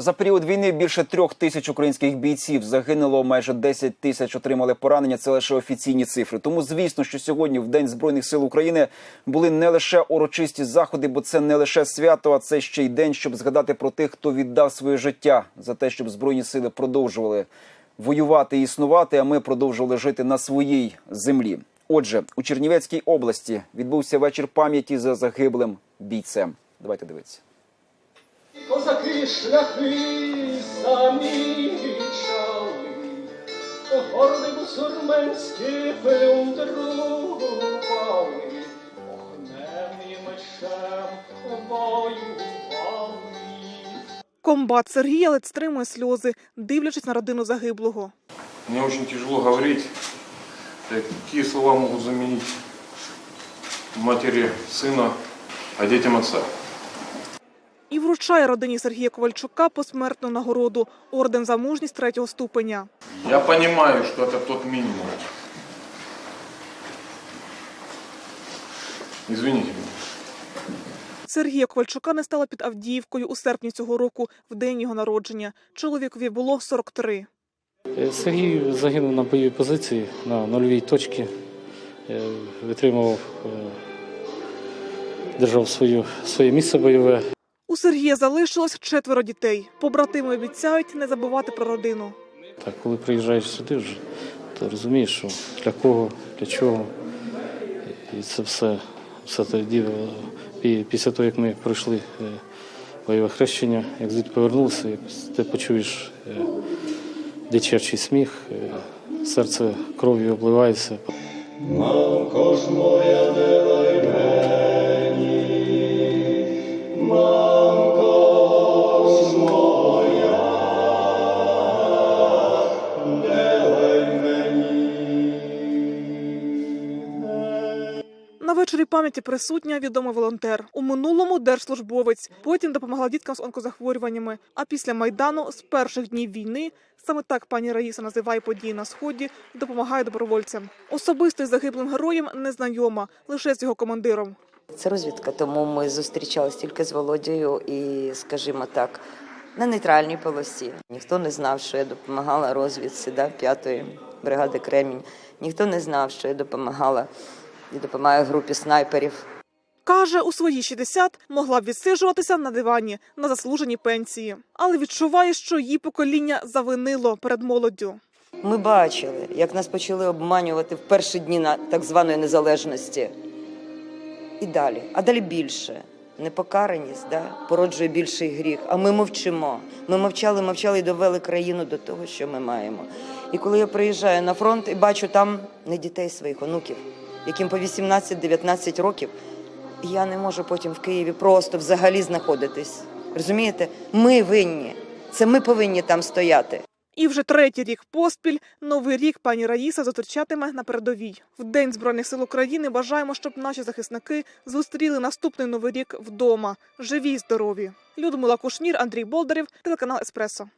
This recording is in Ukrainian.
За період війни більше трьох тисяч українських бійців загинуло, майже 10 тисяч отримали поранення. Це лише офіційні цифри. Тому звісно, що сьогодні, в День збройних сил України, були не лише урочисті заходи, бо це не лише свято, а це ще й день, щоб згадати про тих, хто віддав своє життя за те, щоб збройні сили продовжували воювати і існувати. А ми продовжували жити на своїй землі. Отже, у Чернівецькій області відбувся вечір пам'яті за загиблим бійцем. Давайте дивитися. Козаки шляхи самі вічали, горди бусурменські плюндрували, огнем і мечем воювали. Комбат Сергія ледь стримує сльози, дивлячись на родину загиблого. Мне очень тяжело говорить. Так, Какие слова могут заменить матери сына, а детям отца? І вручає родині Сергія Ковальчука посмертну нагороду орден за мужність третього ступеня. Я понимаю, что это тот минимум. Извините меня. Сергія Ковальчука не стало під Авдіївкою у серпні цього року, в день його народження. Чоловікові було 43. Е, Сергій загинув на бойовій позиції на нульовій точці, Е, витримував, е, держав свою, своє місце бойове. У Сергія залишилось четверо дітей. Побратими обіцяють не забувати про родину. Так, коли приїжджаєш сюди вже, то розумієш, що для кого, для чого. І це все, все тоді, е, після того, як ми пройшли е, бойове хрещення, як звідти повернулися, якось ти почуєш е, дитячий сміх, серце кров'ю обливається. Мамко На вечорі пам'яті присутня відомий волонтер. У минулому держслужбовець. Потім допомагала діткам з онкозахворюваннями. А після майдану з перших днів війни саме так пані Раїса називає події на сході допомагає добровольцям. Особисто із загиблим героєм не знайома, лише з його командиром. Це розвідка, тому ми зустрічалися тільки з Володією і, скажімо так, на нейтральній полосі. Ніхто не знав, що я допомагала розвідці да, 5-ї бригади Кремінь. Ніхто не знав, що я допомагала і допомагаю групі снайперів. Каже, у свої 60 могла б відсиджуватися на дивані на заслуженій пенсії, але відчуває, що її покоління завинило перед молоддю. Ми бачили, як нас почали обманювати в перші дні на так званої незалежності. І далі, а далі більше. Непокараність да, породжує більший гріх. А ми мовчимо. Ми мовчали, мовчали і довели країну до того, що ми маємо. І коли я приїжджаю на фронт і бачу там не дітей своїх онуків, яким по 18-19 років, я не можу потім в Києві просто взагалі знаходитись. Розумієте? Ми винні. Це ми повинні там стояти. І вже третій рік поспіль новий рік пані Раїса зустрічатиме на передовій. В День збройних сил України бажаємо, щоб наші захисники зустріли наступний новий рік вдома. Живі й здорові. Людмила Кушнір, Андрій Болдарів, телеканал Еспресо.